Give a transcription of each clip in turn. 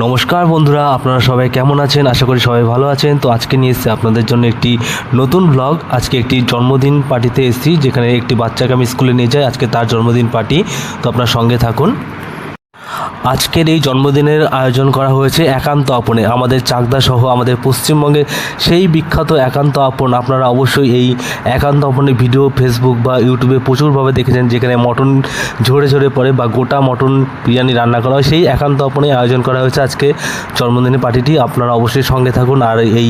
নমস্কার বন্ধুরা, আপনারা সবাই কেমন আছেন? আশা করি সবাই ভালো আছেন। তো আজকে নিয়ে এসেছি আপনাদের জন্য একটি নতুন ব্লগ আজকে একটি জন্মদিন পার্টিতে এসেছি, যেখানে একটি বাচ্চাকে আমি স্কুলে নিয়ে যাই। আজকে তার জন্মদিন পার্টি তো আপনার সঙ্গে থাকুন। আজকের এই জন্মদিনের আয়োজন করা হয়েছে একান্ত আপনে। আমাদের চাকদা সহ আমাদের পশ্চিমবঙ্গের সেই বিখ্যাত একান্ত আপন। আপনারা অবশ্যই এই একান্ত আপনের ভিডিও ফেসবুক বা ইউটিউবে প্রচুরভাবে দেখেছেন, যেখানে মটন ঝরে ঝরে পড়ে বা গোটা মটন বিরিয়ানি রান্না করা হয়। সেই একান্ত আপনে আয়োজন করা হয়েছে আজকে জন্মদিনের পার্টিটি। আপনারা অবশ্যই সঙ্গে থাকুন আর এই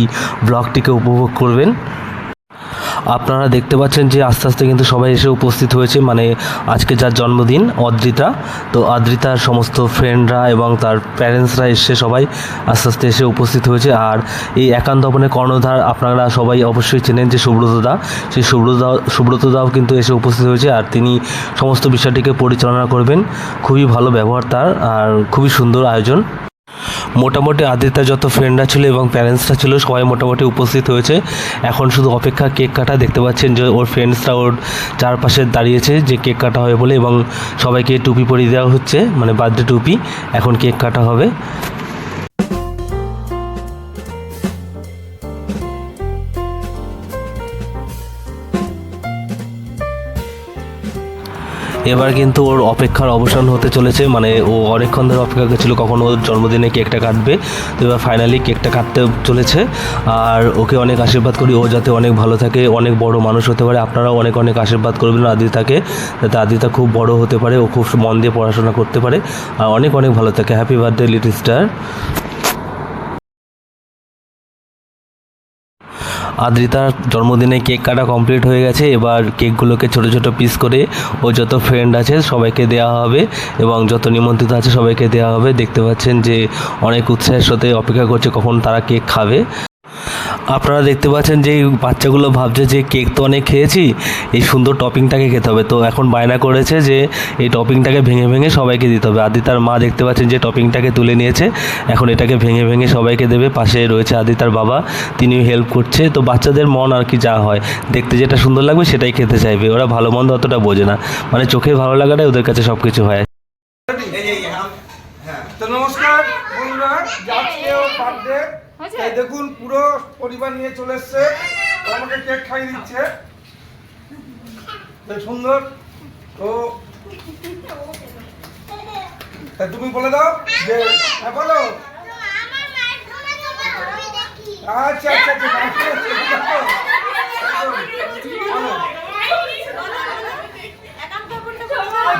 ব্লগটিকে উপভোগ করবেন। আপনারা দেখতে পাচ্ছেন যে আস্তে আস্তে কিন্তু সবাই এসে উপস্থিত হয়েছে মানে আজকে যার জন্মদিন, অদ্রিতা। তো অদ্রিতার সমস্ত ফ্রেন্ডরা এবং তার প্যারেন্টসরা এসে সবাই আস্তে আস্তে এসে উপস্থিত হয়েছে। আর এই একান্ত আপনের কর্ণধার আপনারা সবাই অবশ্যই চেনেন যে সুব্রত দা। সেই সুব্রত দা, সুব্রত দাও কিন্তু এসে উপস্থিত হয়েছে আর তিনি সমস্ত বিষয়টিকে পরিচালনা করবেন। খুবই ভালো ব্যবহার তার, আর খুবই সুন্দর আয়োজন। মোটামুটি আদিত্যা যত ফ্রেন্ডরা ছিল এবং প্যারেন্টসরা ছিল, সবাই মোটামুটি উপস্থিত হয়েছে। এখন শুধু অপেক্ষা কেক কাটা। দেখতে পাচ্ছেন যে ওর ফ্রেন্ডসরা ওর চারপাশে দাঁড়িয়েছে যে কেক কাটা হবে বলে এবং সবাইকে টুপি পরিয়ে দেওয়া হচ্ছে মানে বার্থডে টুপি। এখন কেক কাটা হবে। এবার কিন্তু ওর অপেক্ষার অবসান হতে চলেছে মানে ও অনেকক্ষণ ধরে অপেক্ষা করছিল কখন ওর জন্মদিনে কেকটা কাটবে। তো এবার ফাইনালি কেকটা কাটতে চলেছে। আর ওকে অনেক আশীর্বাদ করি, ও যাতে অনেক ভালো থাকে, অনেক বড় মানুষ হতে পারে। আপনারাও অনেক অনেক আশীর্বাদ করবেন আদিতাকে, যাতে আদিতা খুব বড় হতে পারে, ও খুব মন দিয়ে পড়াশোনা করতে পারে। আর অনেক অনেক ভালো থাকে। হ্যাপি বার্থডে লিটল স্টার আদ্রিতার জন্মদিনে কেক কাটা কমপ্লিট হয়ে গেছে। এবার কেকগুলোকে ছোট ছোট পিস করে ও যত ফ্রেন্ড আছে সবাইকে দেওয়া হবে এবং যত নিমন্ত্রিত আছে সবাইকে দেওয়া হবে। দেখতে পাচ্ছেন যে অনেক উৎসাহের সাথে অপেক্ষা করছে কখন তারা কেক খাবে। আপনারা দেখতে পাচ্ছেন যে বাচ্চাগুলো ভাবছে যে কেক তো অনেক খেয়েছি, এই সুন্দর টপিংটাকে খেতে হবে। তো এখন বায়না করেছে যে এই টপিংটাকে ভেঙে ভেঙে সবাইকে দিতে হবে। আদিতার মা দেখতে পাচ্ছেন যে টপিংটাকে তুলে নিয়েছে, এখন এটাকে ভেঙে ভেঙে সবাইকে দেবে। পাশে রয়েছে আদিতার বাবা, তিনিও হেল্প করছে। তো বাচ্চাদের মন আর কি যা হয়, দেখতে যেটা সুন্দর লাগবে সেটাই খেতে চাইবে। ওরা ভালো মন্দ অতটা বোঝে না। মানে চোখে ভালো লাগাটাই ওদের কাছে সব কিছু হয়। তো নমস্কার তাই দেখুন পুরো পরিবার নিয়ে চলে এসছে। আমাকে কেক খাইয়ে দিচ্ছে। সুন্দর। তো তুমি বলে দাও যে হ্যাঁ বলো। আচ্ছা আচ্ছা আচ্ছা আচ্ছা, আচ্ছা।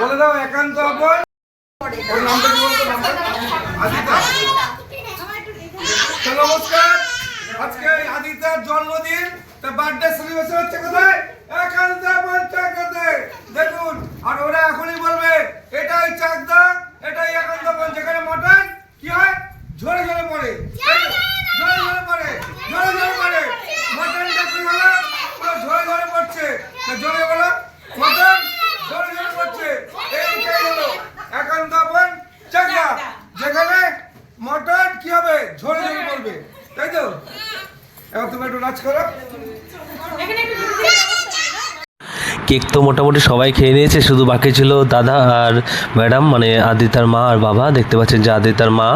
বলো। দাও একান্ত আপন নামটা কি বলতো নামটা আদিতা তো নমস্কার আজকে আদিতার জন্মদিন তা বার্থডে সেলিব্রেশন হচ্ছে কোথায় একান্ত পঞ্চায়েতে দেখুন আর ওরা এখনই বলবে এটাই চাকদা এটাই একান্ত পঞ্চ যেখানে মটন কি হয় ঝরে ঝরে পড়ে ঝরে ঝরে পড়ে ঝরে ঝরে পড়ে মটনটা কি হলো পুরো ঝরে ঝরে পড়ছে তা জোরে বলো মটন ঝরে ঝরে পড়ছে এইটাই হলো একান্ত আপন চাকদা যেখানে মটন কি হবে ঝরে ঝরে পড়বে তাই তো এবার তুমি একটু নাচ করো কেক তো মোটামুটি সবাই খেয়ে নিয়েছে, শুধু বাকি ছিল দাদা আর ম্যাডাম মানে আদিতার মা আর বাবা। দেখতে পাচ্ছেন যে আদিতার মা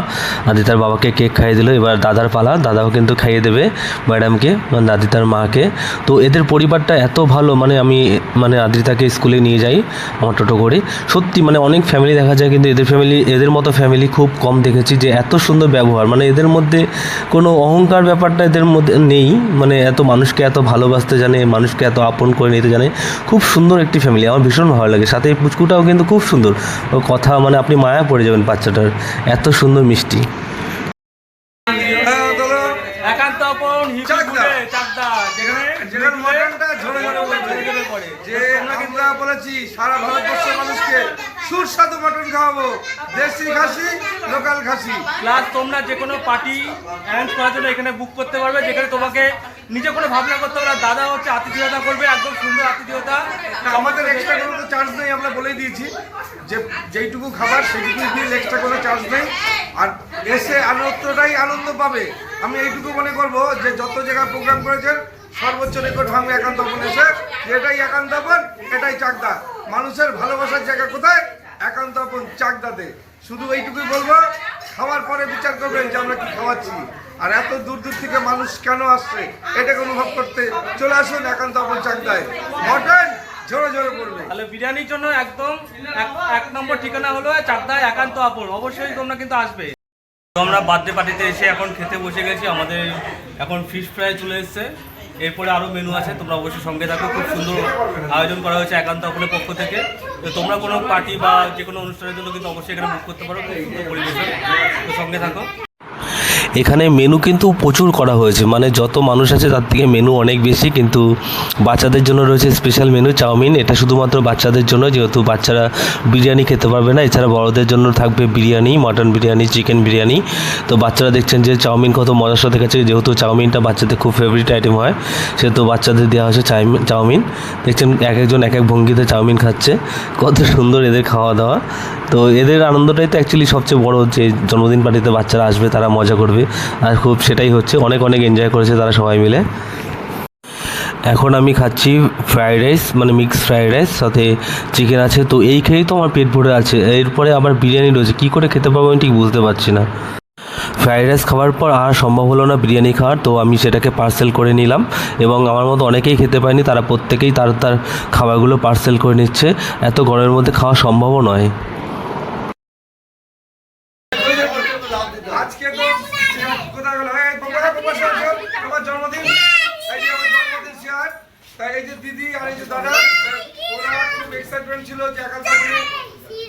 আদিতার বাবাকে কেক খাইয়ে দিল। এবার দাদার পালা, দাদাও কিন্তু খাইয়ে দেবে ম্যাডামকে মানে আদিতার মাকে। তো এদের পরিবারটা এত ভালো মানে আমি মানে আদিতাকে স্কুলে নিয়ে যাই আমার টোটো করে। সত্যি মানে অনেক ফ্যামিলি দেখা যায়, কিন্তু এদের ফ্যামিলি এদের মতো ফ্যামিলি খুব কম দেখেছি যে এত সুন্দর ব্যবহার। মানে এদের মধ্যে কোনো অহংকার ব্যাপারটা এদের মধ্যে নেই। মানে এত মানুষকে এত ভালোবাসতে জানে, মানুষকে এত আপন করে নিতে জানে। খুব সুন্দর একটি ফ্যামিলি আমার ভীষণ ভালো লাগে। সাথে এই পুচকুটাও কিন্তু খুব সুন্দর। ও কথা মানে আপনি মায়া পড়ে যাবেন বাচ্চাটার এত সুন্দর মিষ্টি। হ্যাঁ, যে বলেছি সারা ভারতবর্ষের মানুষকে সুস্বাদু মটন খাওয়াবো। দেশি খাসি লোকাল খাসি। প্লাস তোমরা যে কোনো পার্টি অ্যারেঞ্জ করার জন্য এখানে বুক করতে পারবে যেখানে তোমাকে নিজে কোনো ভাবনা করতে পারবে। দাদা হচ্ছে আতিথেয়তা করবে একদম সুন্দর আতিথেয়তা। আমাদের এক্সট্রা কোনো চার্জ নেই আমরা বলেই দিয়েছি যে যেইটুকু খাবার সেইটুকুই বিল এক্সট্রা কোনো চার্জ নেই। আর এসে আনন্দটাই আনন্দ পাবে। আমি এইটুকু মনে করব যে যত জায়গায় প্রোগ্রাম করেছেন সর্বোচ্চ রেকর্ড ভাঙবে একান্ত আপন এসে এটাই একান্তপন এটাই চাকদা। মানুষের ভালোবাসার জায়গা কোথায়? একান্ত আপন চাকদাতে। শুধু এইটুকুই বলব, খাওয়ার পরে বিচার করবেন যে আমরা কি খাওয়াচ্ছি। আর এত দূর দূর থেকে মানুষ কেন আসছে, এটাকে অনুভব করতে চলে আসুন একান্ত আপন চাকদায়। মটন জোরে জোরে পড়বে তাহলে বিরিয়ানির জন্য একদম এক- নম্বর ঠিকানা হলো চাকদায় একান্ত আপন অবশ্যই তোমরা কিন্তু আসবে। আমরা বার্থডে পার্টিতে এসে এখন খেতে বসে গেছি, আমাদের এখন ফিশ ফ্রাই চলে এসেছে। এরপরে আরও মেনু আছে, তোমরা অবশ্যই সঙ্গে থাকো, খুব সুন্দর আয়োজন করা হয়েছে একান্ত ওখানে পক্ষ থেকে। তো তোমরা কোনো পার্টি বা যে কোনো অনুষ্ঠানের জন্য কিন্তু অবশ্যই এখানে বুক করতে পারো, খুব সুন্দর পরিবেশন তো সঙ্গে থাকো। এখানে মেনু কিন্তু প্রচুর করা হয়েছে। মানে যত মানুষ আছে তার থেকে মেনু অনেক বেশি, কিন্তু বাচ্চাদের জন্য রয়েছে স্পেশাল মেনু চাউমিন। এটা শুধুমাত্র বাচ্চাদের জন্য, যেহেতু বাচ্চারা বিরিয়ানি খেতে পারবে না। এছাড়া বড়দের জন্য থাকবে বিরিয়ানি মটন বিরিয়ানি চিকেন বিরিয়ানি। তো বাচ্চারা দেখছেন যে চাউমিন কত মজার সাথে গেছে যেহেতু চাউমিনটা বাচ্চাদের খুব ফেভারিট আইটেম হয়, সেহেতু বাচ্চাদের দেওয়া হয়েছে চাউমিন। দেখছেন এক একজন এক এক ভঙ্গিতে চাউমিন খাচ্ছে। কত সুন্দর এদের খাওয়া দাওয়া তো এদের আনন্দটাই তো অ্যাকচুয়ালি সবচেয়ে বড় যে জন্মদিন পার্টিতে বাচ্চারা আসবে, তারা মজা করবে। আর খুব সেটাই হচ্ছে। অনেক অনেক এনজয় করেছে তারা সবাই মিলে। এখন আমি খাচ্ছি ফ্রাইড রাইস মানে মিক্স ফ্রাইড রাইস সাথে চিকেন আছে। তো এই খেয়েই তো আমার পেট ভরে আছে। এরপরে আবার বিরিয়ানি রয়েছে। কী করে খেতে পারব আমি ঠিক বুঝতে পারছি না। ফ্রাইড রাইস খাওয়ার পর আর সম্ভব হলো না বিরিয়ানি খাওয়ার। তো আমি সেটাকে পার্সেল করে নিলাম। এবং আমার মতো অনেকেই খেতে পায়নি তারা প্রত্যেকেই তার তার খাবারগুলো পার্সেল করে নিচ্ছে। এত গরমের মধ্যে খাওয়া সম্ভবও নয় আজকে তো কোথায় গেল এই বাবা বসে আছো তোমার জন্মদিন এই যে আমার জন্মদিন শেয়ার তাই এই যে দিদি আর এই যে দাদা ওরা খুব এক্সাইটমেন্ট ছিল যে একান্ত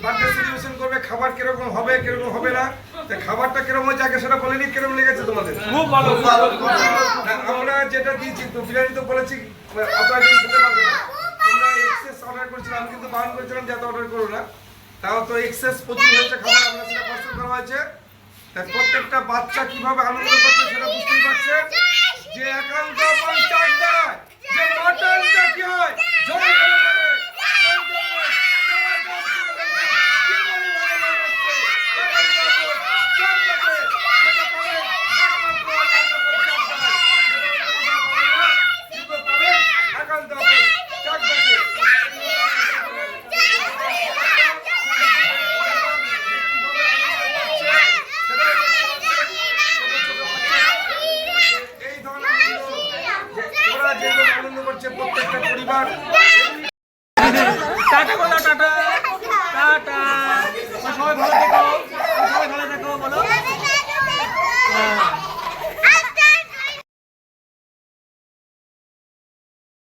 বার্থডে সেলিব্রেশন করবে খাবার কীরকম হবে কীরকম হবে না তা খাবারটা কীরকম হয়েছে আগে সেটা বলেনি কীরকম লেগেছে তোমাদের? খুব ভালো আমরা যেটা দিয়েছি তো বিরিয়ানি তো বলেছি আপনারা কেউ খেতে পারবে না। তোমরা এক্সেস অর্ডার করেছিলাম আমি কিন্তু বারণ করেছিলাম যে এত অর্ডার করো না। তাও তো এক্সেস প্রচুর হয়েছে খাবার আমরা সেটা পার্সেল করা হয়েছে। তাই প্রত্যেকটা বাচ্চা কীভাবে আনন্দ করছে সেটা বুঝতেই পারছে। যে একান্ত panchayat Come on, tata tata.